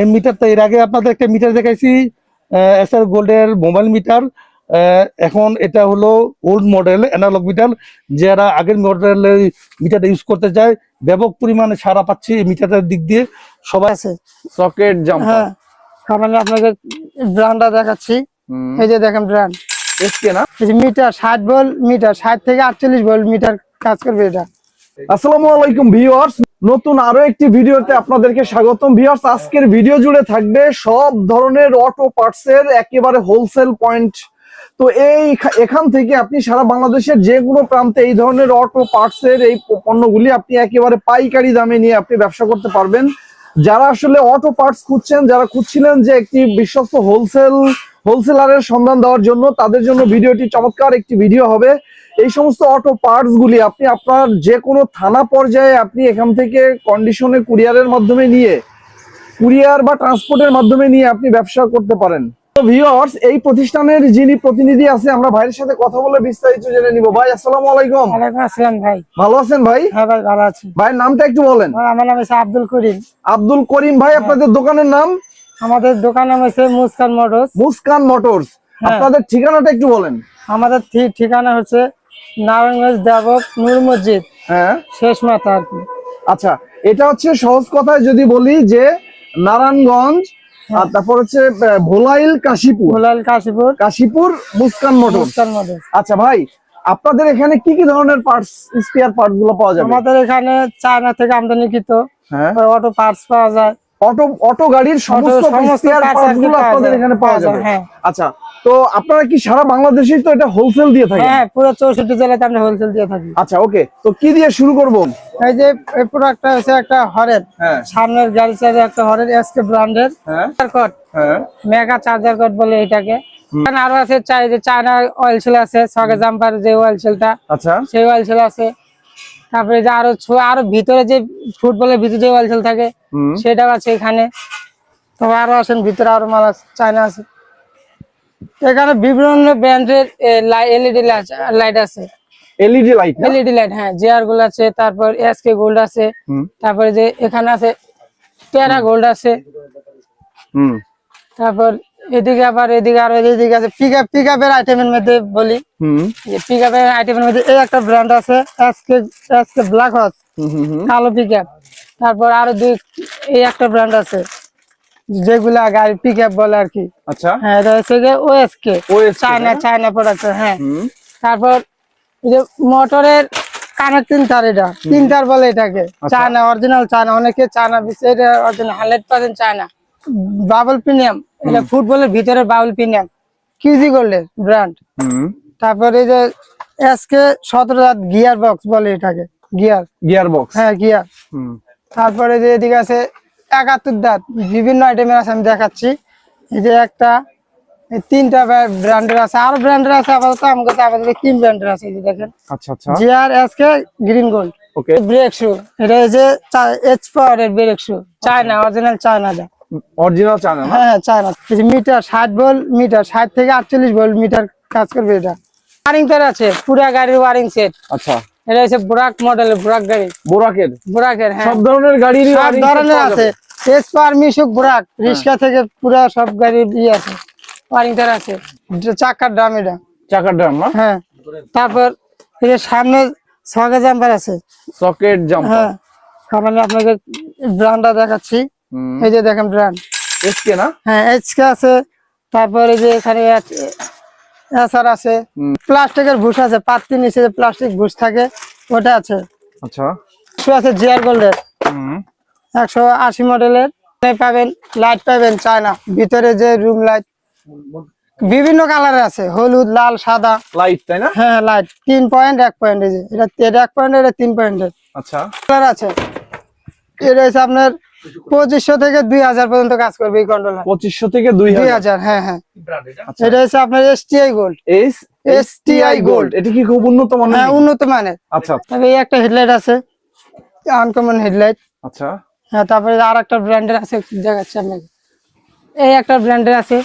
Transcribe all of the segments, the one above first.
এই মিটারটা এর আগে আপনাদের একটা মিটার দেখাইছি এস আর গোল্ডের মোবাইল মিটার এখন এটা হলো ওল্ড মডেল অ্যানালগ মিটার যারা আগের মডেলের মিটারটা ইউজ করতে চায় ব্যাপক পরিমাণে সারা পাচ্ছি এই মিটারটার দিক দিয়ে। সবাই আছে। সকেট জাম্পার হ্যাঁ কারণ আপনাকে ব্র্যান্ডটা দেখাচ্ছি। এই যে দেখেন ব্র্যান্ড এসকে না? এই মিটার ষাট ভোল্ট মিটার ষাট থেকে আটচল্লিশ ভোল্ট মিটার কাজ করবে এটা। আসসালামু আলাইকুম ভিউয়ার্স নতুন আরও একটি ভিডিওতে আপনাদেরকে স্বাগতম। ভিউয়ার্স, আজকের ভিডিও জুড়ে থাকবে সব ধরনের অটো পার্টস এর একেবারে হোলসেল পয়েন্ট তো এই এখান থেকে আপনি সারা বাংলাদেশের যে কোনো প্রান্তে এই ধরনের অটো পার্টস এর এই পণ্যগুলি আপনি একেবারে পাইকারি দামে নিয়ে আপনি ব্যবসা করতে পারবেন। যারা আসলে অটো পার্টস খুঁজছেন, যারা খুঁজছিলেন যে একটি বিশ্বস্ত হোলসেল হোলসেলারের সন্ধান দেওয়ার জন্য, তাদের জন্য ভিডিওটি চমৎকার একটি ভিডিও হবে। এই সমস্ত অটো পার্টস গুলি আপনি আপনার যে কোনো থানা পর্যায়ে আপনি এখান থেকে কন্ডিশনে কুরিয়ারের মাধ্যমে নিয়ে কুরিয়ার বা ট্রান্সপোর্টের মাধ্যমে নিয়ে আপনি ব্যবসা করতে পারেন। তো ভিউয়ার্স এই প্রতিষ্ঠানের যিনি প্রতিনিধি আছে আমরা ভাইয়ের সাথে কথা বলে বিস্তারিত জেনে নিব। ভাই আসসালামু আলাইকুম। ওয়ালাইকুম আসসালাম ভাই। ভালো আছেন ভাই? হ্যাঁ ভাই ভালো আছি। ভাইয়ের নামটা একটু বলেন। আমার নাম হচ্ছে আব্দুল করিম। আব্দুল করিম ভাই আপনাদের দোকানের নাম? আমাদের দোকান নাম হচ্ছে মুস্কান মোটরস। মুস্কান মোটরস। হ্যাঁ। আপনাদের ঠিকানাটা একটু বলেন। আমাদের ঠিকানা হচ্ছে নারায়ণগঞ্জ দেবক নূর মসজিদ। হ্যাঁ। শেষ মাথা আর কি। আচ্ছা এটা হচ্ছে সহজ কথায় যদি বলি যে নারায়ণগঞ্জ আর তারপর হচ্ছে ভোলাইল কাশীপুর। ভোলাল কাশীপুর। কাশীপুর মুস্কান মোটরস মুস্কান মোটরস আচ্ছা ভাই আপনাদের এখানে কি কি ধরনের পার্টস স্পেয়ার পার্টসগুলো পাওয়া যাবে? আমাদের এখানে চায়না থেকে আমদানিকৃত হ্যাঁ। অটো পার্টস পাওয়া যায়। অটো অটো গাড়ির সমস্ত সমস্ত স্পেয়ার parts পার্টস আর কি গুলো পাওয়া আপনাদের এখানে পাওয়া যাবে। হ্যাঁ। আচ্ছা তো আপনারা কি সারা বাংলাদেশেই তো এটা হোলসেল দিয়ে থাকেন? হ্যাঁ পুরো চৌষট্টি জেলাতে আমরা হোলসেল দিয়ে থাকি। আচ্ছা ওকে তো কি দিয়ে শুরু করব? এই যে এই প্রোডাক্টটা হচ্ছে একটা হরেন। হ্যাঁ। সামনের গাড়ি চার্জার একটা হরেন এসকে ব্র্যান্ডের হ্যাঁ। কট হ্যাঁ। মেগা চার্জার কট বলে এটাকে। আরও আছে চাই যে চায়না অয়েল সেল আছে সগে জাম্পার যে অয়েল সেলটা আচ্ছা। সেই অয়েল সেল আছে। তারপরে যে আরও ছো- আরও ভিতরে যে ফুটবলের ভিতরে যে থাকে সেটাও আছে এখানে। তবে আরও আছেন ভিতরে আরও মাল আছে চায়না আছে। এখানে বিভিন্ন ব্র্যান্ডের এলইডি লাইট আছে। এলইডি লাইট এলইডি লাইট হ্যাঁ জিআর গোল্ড আছে তারপর এসকে গোল্ড আছে তারপরে যে এখানে আছে টেরা গোল্ড আছে। হুম। তারপর এদিকে আবার এদিকে আরও এদিকে আছে। পিক আপ পিক আপের আইটেমের মধ্যে বলি। হুম। যে পিক আপের আইটেমের মধ্যে এই একটা ব্র্যান্ড আছে এসকে এসকে ব্ল্যাক হর্স কালো পিক আপ তারপর আরও দুই এই একটা ব্র্যান্ড আছে। যেগুলা গাড়ি পিক আপ বলে আর কি। আচ্ছা। হ্যাঁ এটা হচ্ছে যে ওএসকে চায়না চায়না প্রোডাক্ট হ্যাঁ। তারপর যে মোটরের তিন তার এটা। তিন তার বলে এটাকে। চায়না অরিজিনাল চায়না অনেকে চায়না এটা original hundred percent China bubble premium. এটা ফুটবলের ভিতরে বাবল প্রিমিয়াম। কিউজি গোল্ডের ব্র্যান্ড তারপরে যে এসকে সতেরো হাত গিয়ার বক্স বলে এটাকে। গিয়ার গিয়ার বক্স হ্যাঁ গিয়ার তারপরে যে এদিকে আছে একাত্তর দাঁত বিভিন্ন আইটেমের আছে আমি দেখাচ্ছি। এই যে একটা এই তিনটা ব্র্যান্ডের আছে। আরও ব্র্যান্ডের আছে আপাতত আমাকে তো আপাতত তিন ব্র্যান্ডের আছে এই দেখেন। আচ্ছা আচ্ছা। GR SK green gold okay brake shoe এটা এই যে এইচ পাওয়ারের brake shoe China original China চায়নাটা original China না? হ্যাঁ হ্যাঁ চায়না এই মিটার ষাট ভোল্ট মিটার ষাট থেকে আটচল্লিশ ভোল্ট মিটার কাজ করবে এটা। ওয়ারিং তার আছে পুরা গাড়ির ওয়ারিং সেট আচ্ছা। এটা হচ্ছে ব্রাক মডেলের ব্রাক গাড়ি। বোরাকের ব্রাকের হ্যাঁ। সব ধরনের গাড়িরই সব ধরনের আছে। এসপার মিশুক ব্রাক রিক্সা থেকে পুরো সব গাড়ির ইয়ে আছে। ওয়ারিং তার আছে। চাকার ড্রাম এটা। চাকার ড্রাম না? হ্যাঁ। তারপর এই যে সামনে ছগা জাম্পার আছে। সকেট জাম্পার হ্যাঁ। কারণ আপনাকে ব্র্যান্ডটা দেখাচ্ছি। এই যে দেখেন ব্র্যান্ড এসকে না? হ্যাঁ এইচকে আছে। তারপরে যে এখানে এসার আছে। প্লাস্টিকের ভুষ আছে পাত্রির নিচে যে প্লাস্টিক ভুষ থাকে ওটা আছে। আচ্ছা। শু আছে জিয়ার গোল্ডের। হুম। একশো আশি মডেলের। পাবেন লাইট পাবেন চায়না। ভিতরে যে রুম লাইট বিভিন্ন কালারের আছে। হলুদ লাল সাদা। লাইট তাই না? হ্যাঁ লাইট তিন পয়েন্ট এক পয়েন্ট এই যে। এটা এটা এক পয়েন্ট এটা তিন পয়েন্টের আচ্ছা। কালার আছে। এটা হচ্ছে আপনার পঁচিশশো থেকে দুই হাজার পর্যন্ত কাজ করবে এই কন্ট্রোলার পঁচিশশো থেকে দুই হাজার। হ্যাঁ হ্যাঁ। আচ্ছা। এটা হচ্ছে আপনার STI gold S STI gold এটা কি খুব উন্নত মানের? হ্যাঁ উন্নত মানের। আচ্ছা। তবে এই একটা হেডলাইট আছে আনকমন হেডলাইট আচ্ছা। হ্যাঁ তারপরে আর একটা ব্র্যান্ডের আছে দেখাচ্ছি আপনাকে। এই একটা ব্র্যান্ডের আছে।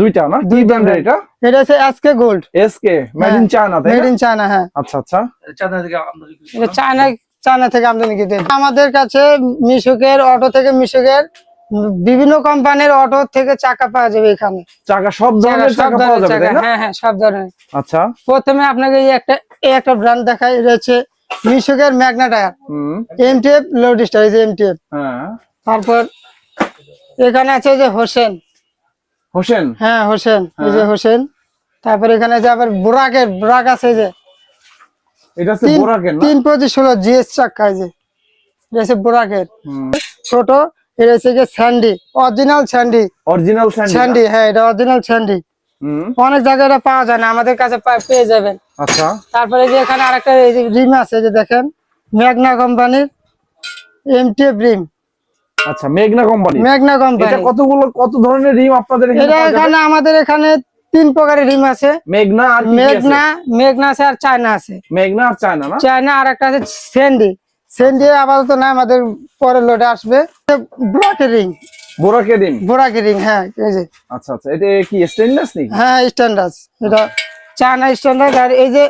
দুইটা না? দুই ব্র্যান্ডের এটা? এটা হচ্ছে SK gold SK made in China তাই মেড ইন চায়না হ্যাঁ। আচ্ছা আচ্ছা। এটা চায়না চায়না থেকে আমদানি কিন্তু আমাদের কাছে মিশুকের অটো থেকে মিশুকের বিভিন্ন কোম্পানির অটো থেকে চাকা পাওয়া যাবে এখানে। চাকা সব ধরনের চাকা পাওয়া যাবে হ্যাঁ হ্যাঁ সব ধরনের। আচ্ছা। প্রথমে আপনাকে এই একটা এই একটা ব্র্যান্ড দেখাই রয়েছে মিশুকের ম্যাগনা টায়ার। এমটিএফ লো ডিস্টার এই যে এমটিএফ হ্যাঁ। তারপর এখানে আছে যে হোসেন। হোসেন? হ্যাঁ হোসেন এই যে হ্যাঁ। হোসেন। তারপর এখানে আছে আবার বুরাকের বুরাক আছে যে এটা হচ্ছে বোরাকের না? পঁচিশ জিএস এই যে। এটা হচ্ছে বুরাকের। ছোট এটা হচ্ছে Sandy original Sandy. Original Sandy Sandy হ্যাঁ এটা অরিজিনাল স্যান্ডি। অনেক জায়গায় এটা পাওয়া যায় না আমাদের কাছে পেয়ে যাবেন। আচ্ছা। তারপরে যে এখানে আরেকটা এই যে রিম আছে যে দেখেন ম্যাগনা কোম্পানির এমটিএফ রিম। আচ্ছা মেঘনা কোম্পানি এটা কোম্পানি কতগুলো কত ধরনের রিম আপনাদের এখানে এটা এখানে আমাদের এখানে তিন প্রকারের রিম আছে। মেঘনা আর? মেঘনা মেঘনা আছে আর চায়না আছে। মেঘনা আর চায়না না? চায়না আর একটা আছে স্যান্ডি স্যান্ডি আপাতত না আমাদের পরের লোডে আসবে। ব্রাকের রিং বোরাকের বোরাকের হ্যাঁ এই যে। আচ্ছা আচ্ছা এটা কি স্টেনলেস নাকি? হ্যাঁ স্ট্যান্ডার্ড এটা চায়না স্ট্যান্ডার্ড আর এই যে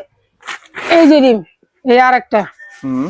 এই যে রিম এই আর একটা। হুম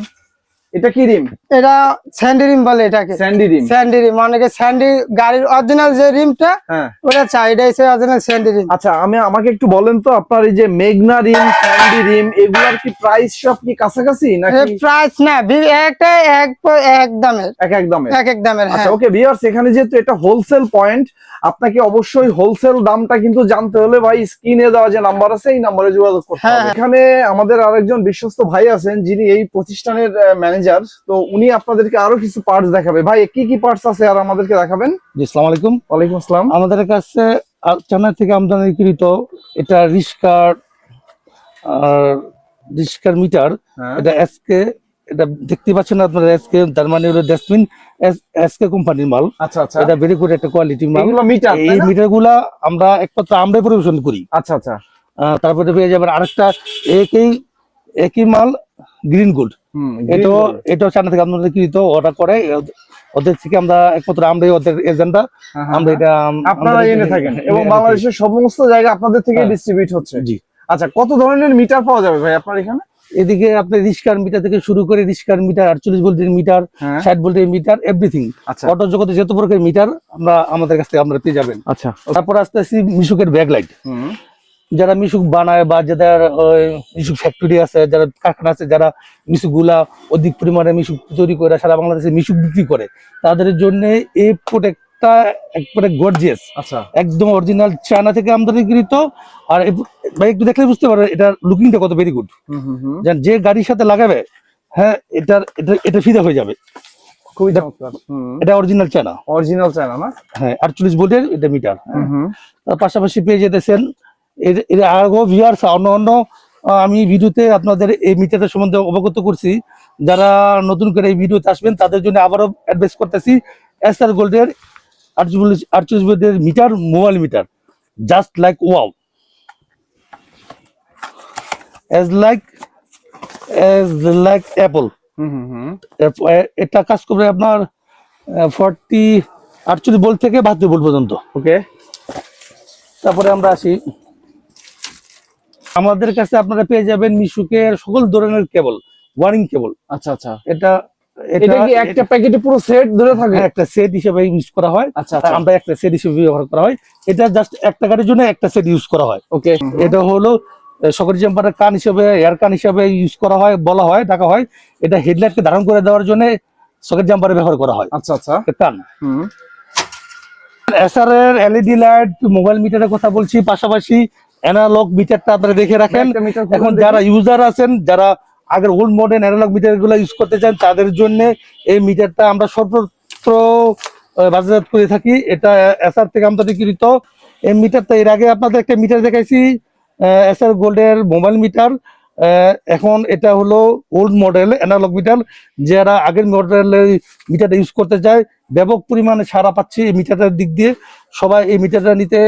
এটা কি রিম এটা স্যান্ডি রিম বলে এটাকে। Sandy rim. স্যান্ডি রিম অনেকে স্যান্ডি গাড়ির অরিজিনাল যে রিমটা হ্যাঁ। ওটা চাই এটা হচ্ছে অরিজিনাল স্যান্ডি রিম। আচ্ছা আমি আমাকে একটু বলেন তো আপনার এই যে মেঘনা রিম স্যান্ডি রিম এগুলার কি প্রাইস সব কি কাছাকাছি নাকি? প্রাইস না বি- একটা এক এক দামের। এক এক দামে এক এক দামের হ্যাঁ। আচ্ছা ওকে ভিউয়ার্স এখানে যেহেতু এটা হোলসেল পয়েন্ট আপনাকে অবশ্যই হোলসেল দামটা কিন্তু জানতে হলে ভাই স্ক্রিনে দেওয়া যে নাম্বার আছে এই নাম্বারে যোগাযোগ করতে হ্যাঁ, হবে। হ্যাঁ। এখানে আমাদের আরেকজন বিশ্বস্ত ভাই আছেন যিনি এই প্রতিষ্ঠানের ম্যানেজার তো উনি আপনাদেরকে আরও কিছু পার্টস দেখাবে। ভাই কি কি পার্টস আছে আর আমাদেরকে দেখাবেন? জি আসসালামু আলাইকুম। ওয়ালাইকুম আসসালাম। আমাদের কাছে চায়না থেকে আমদানিকৃত এটা রিস্কার আর রিস্কার মিটার হ্যাঁ। এটা এসকে এটা দেখতে পাচ্ছেন আপনারা এসকে তার মানে হলো ডাস্টবিন এসকে কোম্পানির মাল। আচ্ছা আচ্ছা। এটা ভেরি গুড একটা কোয়ালিটির মাল। মিটার এই মিটারগুলা আমরা একমাত্র আমরাই পরিবেশন করি। আচ্ছা আচ্ছা। তারপরে পেয়ে যাবেন আরেকটা একই একই মাল গ্রিন গোল্ড হুম এটাও এটাও চায়না থেকে আমদানিকৃত অর্ডার করে ওদের- থেকে আমরা একমাত্র আমরাই ওদের এজেন্ডা আমরা এটা আপনারা আমরা এনে থাকেন এবং বাংলাদেশের সমস্ত জায়গা আপনাদের থেকে হ্যাঁ। ডিস্ট্রিবিউট হচ্ছে। জি। আচ্ছা কত ধরনের মিটার পাওয়া যাবে ভাই আপনার এখানে? এদিকে আপনার রিস্কার মিটার থেকে শুরু করে রিস্কার মিটার আটচল্লিশ ভোল্টের মিটার হ্যাঁ। ষাট ভোল্টের মিটার এভরিথিং আচ্ছা। অটো জগতে যত প্রকারের মিটার আমরা আমাদের কাছ থেকে আপনারা পেয়ে যাবেন। আচ্ছা। তারপর আসতে আস্তে মিশুকের ব্যাকলাইট হুম। যারা মিশুক বানায় বা যাদের মিশুক ফ্যাক্টরি আছে যারা কারখানা আছে যারা মিশুকগুলা অধিক পরিমাণে মিশুক তৈরি করে সারা বাংলাদেশে মিশুক বিক্রি করে তাদের জন্য এই প্রোডাক্টটা একবারে গর্জিয়াস আচ্ছা। একদম অরিজিনাল চায়না থেকে আমদানিকৃত আর ভাই একটু দেখলে বুঝতে পারবে এটা লুকিংটা কত ভেরি গুড যে গাড়ির সাথে লাগাবে হ্যাঁ এটার এটা এটা ফিদা হয়ে যাবে। খুবই চমৎকার এটা অরিজিনাল চায়না। অরিজিনাল চায়না না? হ্যাঁ আটচল্লিশ ভোল্টের এটা মিটার তার পাশাপাশি পেয়ে যেতেছেন এর আরও ভিউয়ার্স অন্য অন্য আমি ভিডিওতে আপনাদের এই মিটারটা সম্বন্ধে অবগত করছি। যারা নতুন করে এই ভিডিওতে আসবেন তাদের জন্য আবারও অ্যাডভাইস করতেছি এস আর গোল্ডের আটচল্লিশ আটচল্লিশ meter mobile meter just like wow as like as like Apple hmm hmm hmm. এটা কাজ করবে আপনার ফর্টি আটচল্লিশ ভোল্ট থেকে বাহাত্তর ভোল্ট পর্যন্ত। ওকে তারপরে আমরা আসি। আমাদের কাছে আপনারা পেয়ে যাবেন মিশুকের সকল ধরনের কেবল ওয়ারিং কেবল। আচ্ছা আচ্ছা। এটা এটা কি একটা প্যাকেটে পুরো সেট ধরে থাকে? হ্যাঁ, একটা সেট হিসেবে ইউজ করা হয়। আচ্ছা আচ্ছা। আমরা একটা সেট হিসেবে ব্যবহার করা হয়। এটা জাস্ট একটা গাড়ির জন্য একটা সেট ইউজ করা হয়। ওকে এটা হলো জাম্পারের কান হিসেবে এয়ার কান হিসেবে ইউজ করা হয় বলা হয় ডাকা হয়। এটা হেডলাইটকে ধারণ করে দেওয়ার জন্য সকেট জাম্পারে ব্যবহার করা হয়। আচ্ছা আচ্ছা। একটা কান। হুম। এসআর এর এলইডি লাইট মোবাইল মিটারের কথা বলছি। পাশাপাশি অ্যানালগ মিটারটা আপনারা দেখে রাখেন। এখন যারা ইউজার আছেন যারা আগের ওল্ড মডেল অ্যানালগ মিটারগুলো ইউজ করতে চান তাদের জন্য এই মিটারটা আমরা সর্বত্র বাজারজাত করে থাকি। এটা এসআর থেকে আমদানিকৃত এই মিটারটা এর আগে আপনাদের একটা মিটার দেখাইছি এসআর গোল্ডের মোবাইল মিটার এখন এটা হলো ওল্ড মডেল অ্যানালগ মিটার যারা আগের মডেলের মিটারটা ইউজ করতে চায় ব্যাপক পরিমাণে সারা পাচ্ছে এই মিটারটার দিক দিয়ে। সবাই এই মিটারটা নিতে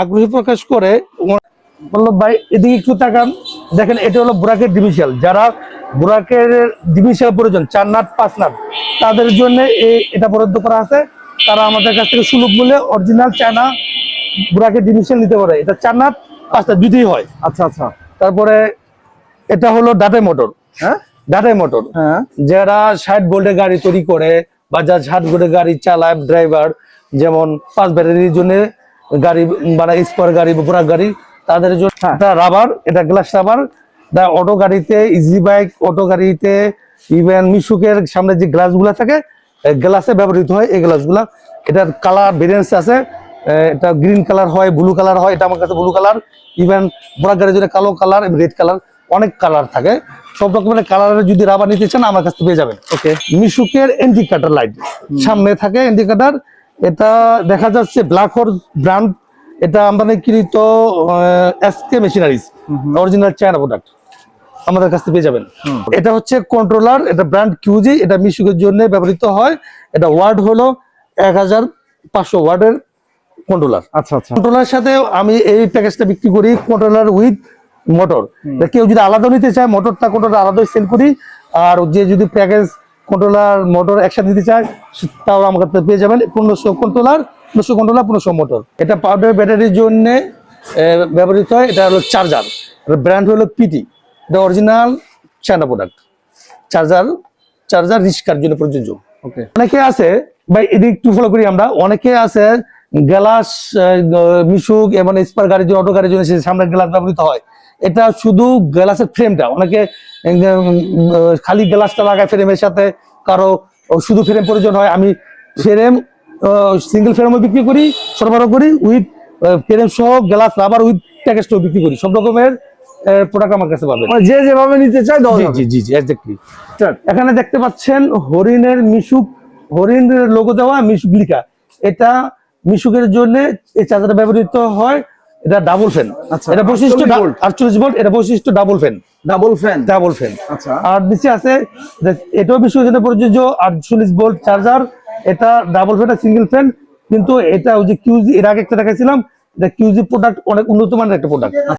আগ্রহী প্রকাশ করে বল্লভ ভাই এদিকে একটু তাকান। দেখেন এটা হলো বুরাকের ডিভিশাল যারা বুরাকের ডিভিশাল প্রয়োজন চার নাট পাঁচ নাট তাদের জন্য এই এটা বরাদ্দ করা আছে। তারা আমাদের কাছ থেকে সুলভ মূল্যে অরিজিনাল চায়না বুরাকের ডিভিশাল নিতে পারে। এটা চার নাট পাঁচটা দুটোই হয়। আচ্ছা আচ্ছা। তারপরে এটা হলো ডাটাই মোটর হ্যাঁ? ডাটাই মোটর হ্যাঁ। যারা ষাট ভোল্টের গাড়ি তৈরি করে বাজাজ হাট করে গাড়ি চালায় ড্রাইভার যেমন পাঁচ ব্যাটারির জন্য গাড়ি মানে স্পর গাড়ি বোরা গাড়ি তাদের জন্য হ্যাঁ। এটা রাবার এটা গ্লাস রাবার। দা অটো গাড়িতে ইজি বাইক অটো গাড়িতে ইভেন মিশুকের সামনে যে গ্লাসগুলো থাকে গ্লাসে ব্যবহৃত হয় এই গ্লাসগুলা এটার কালার ভেরিয়েন্স আছে এটা গ্রিন কালার হয় ব্লু কালার হয় এটা আমার কাছে ব্লু কালার ইভেন বোরা গাড়ির জন্য কালো কালার রেড কালার অনেক কালার থাকে। সব রকমের কালারের যদি রাবার নিতে চান আমার কাছ থেকে পেয়ে যাবেন। ওকে মিশুকের ইন্ডিকেটর লাইট সামনে থাকে ইন্ডিকেটর এটা দেখা যাচ্ছে ব্ল্যাক হর্স ব্র্যান্ড এটা আমদানিকৃত SK machineries original China product আমাদের কাছ থেকে পেয়ে যাবেন। এটা হচ্ছে কন্ট্রোলার এটা ব্র্যান্ড কিউজি এটা মিশুকের জন্য ব্যবহৃত হয়। এটা ওয়ার্ড হলো এক হাজার পাঁচশো ওয়ার্ডের কন্ট্রোলার আচ্ছা আচ্ছা। কন্ট্রোলার সাথে আমি এই প্যাকেজটা বিক্রি করি কন্ট্রোলার উইথ মোটর কেউ যদি আলাদা নিতে চায় মোটরটা কন্ট্রোলার আলাদা সেল করি। আর যে যদি প্যাকেজ কন্ট্রোলার মোটর একসাথে নিতে চায় সে- তাও আমার কাছে পেয়ে যাবেন পনেরোশো কন্ট্রোলার পনেরোশো কন্ট্রোলার পনেরোশো মোটর এটা পাউডার ব্যাটারির জন্য ব্যবহৃত হয় এটা হলো চার্জার ব্র্যান্ড হলো পিটি এটা original China product charger charger রিস্কার জন্য প্রযোজ্য। ওকে অনেকে আছে ভাই এদিক একটু ফলো করি আমরা অনেকে আছে গ্লাস মিশুক এবং স্পার গাড়ির জন্য অটো গাড়ির জন্য সামনে গ্লাস ব্যবহৃত হয়। এটা শুধু গ্লাসের ফ্রেমটা অনেকে খালি গ্লাসটা লাগায় ফ্রেমের সাথে কারও শুধু ফ্রেম প্রয়োজন হয়। আমি ফ্রেম সিঙ্গেল ফ্রেমও বিক্রি করি সরবরাহ করি উইথ ফ্রেম সহ গ্লাস রাবার উইথ প্যাকেজটাও বিক্রি করি। সব রকমের প্রোডাক্ট আমার কাছে পাবেন। মানে যে যেভাবে নিতে জি জি জি জি একজাক্টলি এখানে দেখতে পাচ্ছেন হরিণের মিশুক হরিণের লোগো দেওয়া মিশুক লিখা। এটা মিশুকের জন্য এই চার্জারটা ব্যবহৃত হয়। এটা ডাবল ফ্যান আচ্ছা, এটা বৈশিষ্ট্য 48 আটচল্লিশ ভোল্ট এটা বৈশিষ্ট্য double fan double fan double fan আচ্ছা। আর নিচে আছে এটাও জন্য প্রযোজ্য আটচল্লিশ ভোল্ট চার্জার এটা ডাবল ফ্যান সিঙ্গেল ফ্যান কিন্তু এটা ওই যে কিউজি এর আগে একটা দেখাইছিলাম এটা কিউজি প্রোডাক্ট অনেক উন্নত মানের একটা প্রোডাক্ট